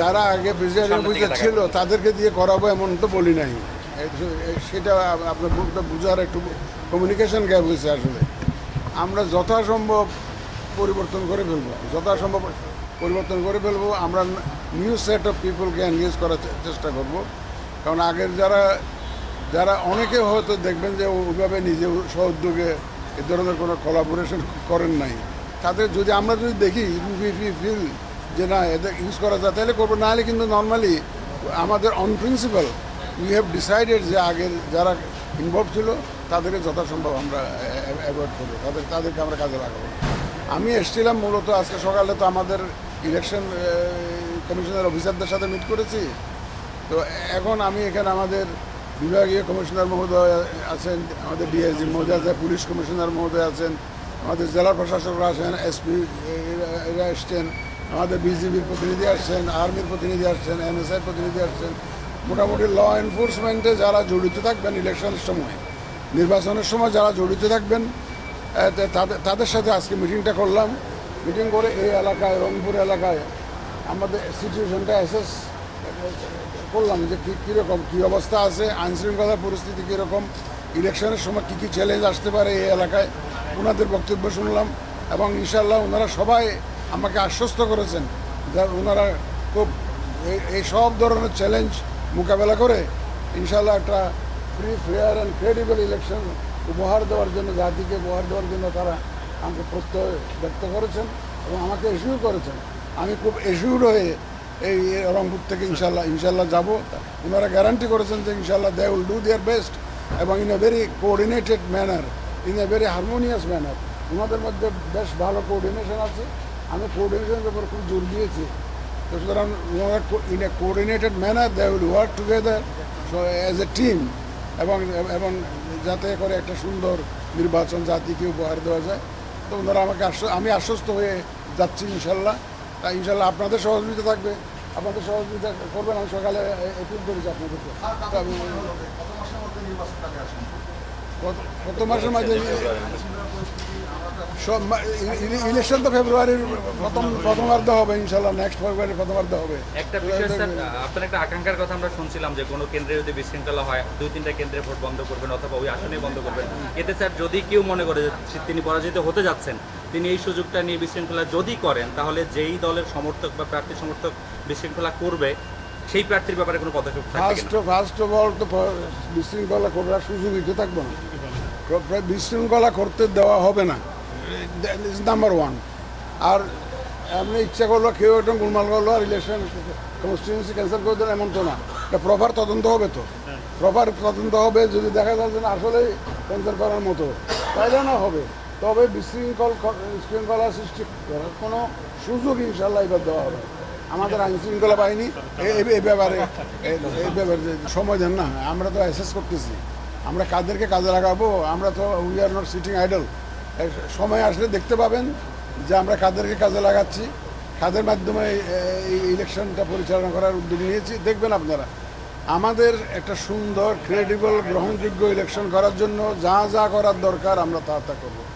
যারা আগে প্রেসিডেন্ট সামনের দিকে অফিসে ছিল তাদেরকে দিয়ে করাবো এমন তো বলি নাই। সেটা আপনার বুঝতে বুঝার একটু কমিউনিকেশন গ্যাপ হয়েছে আসলে। আমরা যথাসম্ভব পরিবর্তন করে ফেলব যথাসম্ভব পরিবর্তন করে ফেলব আমরা নিউ সেট অফ পিপলকে এনগেজ করার চেষ্টা করব। কারণ আগের যারা যারা অনেকে হয়তো দেখবেন যে ওইভাবে নিজে সহযোগে এ ধরনের কোনো কোলাবোরেশন করেন নাই। তাদের যদি আমরা যদি দেখি ইউ ফিল যে না, এদের ইউজ করা যায়, তাহলে করব। নাহলে কিন্তু নর্মালি আমাদের on principle we have decided যে আগের যারা ইনভলভ ছিল, তাদেরকে যথাসম্ভব আমরা অ্যাভয়েড করব। তাদের, তাদেরকে আমরা কাজে লাগাবো। আমি এসেছিলাম মূলত আজকে সকালে, তো আমাদের ইলেকশন কমিশনের অফিসারদের সাথে মিট করেছি। তো এখন আমি এখানে আমাদের বিভাগীয় কমিশনার মহোদয় আছেন, আমাদের ডিআইজি মহোদয় আছে পুলিশ কমিশনার মহোদয় আছেন, আমাদের জেলা প্রশাসকরা আছেন এসপি এরা এসছেন। আমাদের বিজিবির প্রতিনিধি আসছেন, আর্মির প্রতিনিধি আসছেন এনএসআই প্রতিনিধি আসছেন, মোটামুটি ল এনফোর্সমেন্টে যারা জড়িত থাকবেন ইলেকশনের সময়, নির্বাচনের সময় যারা জড়িত থাকবেন তাদের সাথে আজকে মিটিংটা করলাম। মিটিং করে এই এলাকায়, রংপুর এলাকায় আমাদের সিচুয়েশনটা অ্যাসেস করলাম যে কী কীরকম কী অবস্থা আছে আইনশৃঙ্খলার পরিস্থিতি কীরকম ইলেকশনের সময় কী কী চ্যালেঞ্জ আসতে পারে এই এলাকায়, ওনাদের বক্তব্য শুনলাম এবং ইনশাল্লাহ ওনারা সবাই আমাকে আশ্বস্ত করেছেন যে ওনারা খুব এই- সব ধরনের চ্যালেঞ্জ মোকাবেলা করে ইনশাল্লাহ একটা free fair and credible election উপহার দেওয়ার জন্য, জাতিকে উপহার দেওয়ার জন্য তারা আমাকে প্রত্যয় ব্যক্ত করেছেন এবং আমাকে এসিউ করেছেন। আমি খুব এসিউর হয়ে এই রংপুর থেকে ইনশাল্লাহ ইনশাল্লাহ যাব। ওনারা গ্যারান্টি করেছেন যে ইনশাল্লাহ they will do their best এবং in a very coordinated manner in a very harmonious manner ওনাদের মধ্যে বেশ ভালো কোঅর্ডিনেশন আছে। আমি কোঅর্ডিনেশনের ব্যাপারে খুব জোর দিয়েছি। তো সুতরাং in a coordinated manner they will work together as a team এবং এবং যাতে করে একটা সুন্দর নির্বাচন জাতিকে উপহার দেওয়া যায়। তো ওনারা আমাকে আমি আশ্বস্ত হয়ে যাচ্ছি ইনশাল্লাহ। তাই ইনশাল্লাহ আপনাদের সহযোগিতা থাকবে। আপনাদের সহযোগিতা করবেন আমি সকালে এপিল করেছি আপনাদেরকে। তো আমি গত- গত মাসের মাঝে সব ইলেকশন তো ফেব্রুয়ারির প্রথম প্রথমার্ধ হবে ইনশাল্লাহ নেক্সট ফেব্রুয়ারির প্রথমার্ধ হবে। একটা বিষয় আপনার একটা আকাঙ্ক্ষার কথা আমরা শুনছিলাম যে কোনো কেন্দ্রে যদি বিশৃঙ্খলা হয় দুই তিনটা কেন্দ্রে ভোট বন্ধ করবেন অথবা ওই আসনে বন্ধ করবেন। এতে স্যার যদি কেউ মনে করে যে তিনি পরাজিত হতে যাচ্ছেন তিনি এই সুযোগটা নিয়ে বিশৃঙ্খলা যদি করেন তাহলে যেই দলের সমর্থক বা প্রার্থী সমর্থক বিশৃঙ্খলা করবে সেই প্রার্থীর ব্যাপারে কোনো পদক্ষেপ ফার্স্ট? ফার্স্ট অফ অল তো বিশৃঙ্খলা করার সুযোগই তো থাকবে না। বিশৃঙ্খলা করতে দেওয়া হবে না। নাম্বার ওয়ান আর এমনি ইচ্ছা করল কেউ একটা গোলমাল করল আর ইলেকশন কনস্টিটিউন্সি ক্যান্সেল করে দেন এমন তো না। এটা প্রপার তদন্ত হবে তো। প্রপার তদন্ত হবে যদি দেখা যায় যে আসলেই ক্যান্সেল করার মতো। তাইলে না হবে। তবে বিশৃঙ্খল বিশৃঙ্খলা সৃষ্টি করার কোনো সুযোগ ইনশাল্লাহ এবার দেওয়া হবে। আমাদের আইন শৃঙ্খলা বাহিনী এই ব্যাপারে এই ব্যাপারে সময় দেন না। আমরা তো অ্যাসেস করতেছি। আমরা কাদেরকে কাজে লাগাবো? আমরা তো we are not sitting idle সময় আসলে দেখতে পাবেন যে আমরা কাদেরকে কাজে লাগাচ্ছি। কাদের মাধ্যমে এই- ইলেকশনটা পরিচালনা করার উদ্যোগ নিয়েছি, দেখবেন আপনারা। আমাদের একটা সুন্দর ক্রেডিবল গ্রহণযোগ্য ইলেকশন করার জন্য যা যা করার দরকার আমরা তা তা করব।